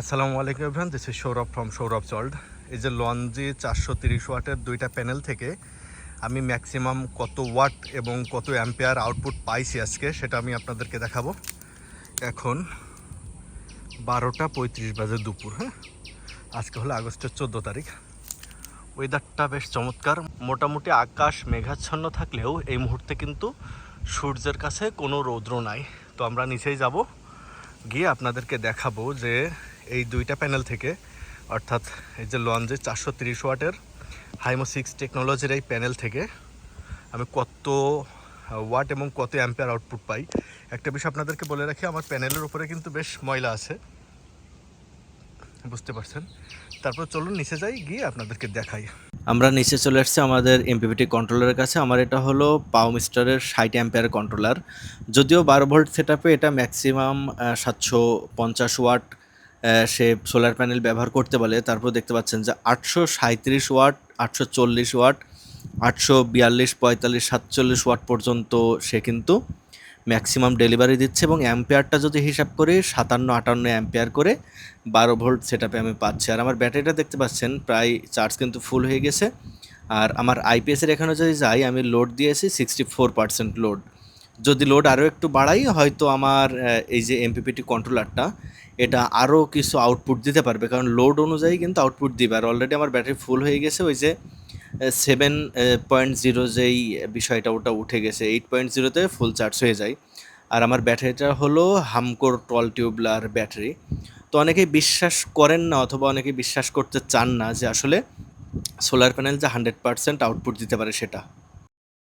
আসসালামু আলাইকুম everyone this is Sourav from Sourav sold এই যে লঞ্জি চারশো তিরিশ ওয়াটের দুইটা প্যানেল থেকে আমি ম্যাক্সিমাম কত ওয়াট এবং কত অ্যাম্পেয়ার আউটপুট পাইছি আজকে, সেটা আমি আপনাদেরকে দেখাবো। এখন বারোটা পঁয়ত্রিশ বাজে দুপুর হ্যাঁ? আজকে হলো আগস্টের চোদ্দ তারিখ। ওয়েদারটা বেশ চমৎকার। মোটামুটি আকাশ মেঘাচ্ছন্ন থাকলেও এই মুহূর্তে কিন্তু সূর্যের কাছে কোনো রৌদ্র নাই। তো আমরা নিচেই যাব, গিয়ে আপনাদেরকে দেখাবো যে এই দুইটা প্যানেল থেকে, অর্থাৎ এই যে লঞ্চে চারশো তিরিশ ওয়াটের হাইমো সিক্স টেকনোলজির এই প্যানেল থেকে আমি কত ওয়াট এবং কত অ্যাম্পেয়ার আউটপুট পাই। একটা বিষয় আপনাদেরকে বলে রাখি, আমার প্যানেলের উপরে কিন্তু বেশ ময়লা আছে। বুঝতে পারছেন? তারপর চলুন নিচে যাই, গিয়ে আপনাদেরকে দেখাই। আমরা নিচে চলে আসছি আমাদের এমপিপিটি কন্ট্রোলারের কাছে। আমার এটা হলো পাও মিস্টারের ষাট অ্যাম্পেয়ার কন্ট্রোলার। যদিও বারো ভোল্ট সেট এটা ম্যাক্সিমাম সাতশো পঞ্চাশ ওয়াট সে সোলার প্যানেল ব্যবহার করতে বলে। তারপর দেখতে পাচ্ছেন যে আটশো সাঁত্রিশ ওয়াট, আটশো চল্লিশ ওয়াট, আটশো বিয়াল্লিশ পঁয়তাল্লিশ সাতচল্লিশ ওয়াট পর্যন্ত সে কিন্তু ম্যাক্সিমাম ডেলিভারি দিচ্ছে এবং অ্যাম্পেয়ারটা যদি হিসাব করি, সাতান্ন আটান্ন অ্যাম্পেয়ার করে বারো ভোল্ট সেট আমি পাচ্ছি। আর আমার ব্যাটারিটা দেখতে পাচ্ছেন, প্রায় চার্জ কিন্তু ফুল হয়ে গেছে। আর আমার আইপিএসের এখানে যদি যাই, আমি লোড দিয়েছি সিক্সটি ফোর পার্সেন্ট লোড যদি লোড আরও একটু বাড়াই, হয়তো আমার এই যে এমপিপিটি কন্ট্রোলারটা এটা আরও কিছু আউটপুট দিতে পারবে। কারণ লোড অনুযায়ী কিন্তু আউটপুট দিবে। আর অলরেডি আমার ব্যাটারি ফুল হয়ে গেছে, ওই যে সেভেন পয়েন্ট জিরো যেই বিষয়টা, ওটা উঠে গেছে এইট পয়েন্ট জিরোতে ফুল চার্জ হয়ে যায়। আর আমার ব্যাটারিটা হলো হামকোর টল টিউবলার ব্যাটারি তো অনেকে বিশ্বাস করেন না, অথবা অনেকে বিশ্বাস করতে চান না যে আসলে সোলার প্যানেল যে হান্ড্রেড পার্সেন্ট আউটপুট দিতে পারে সেটা।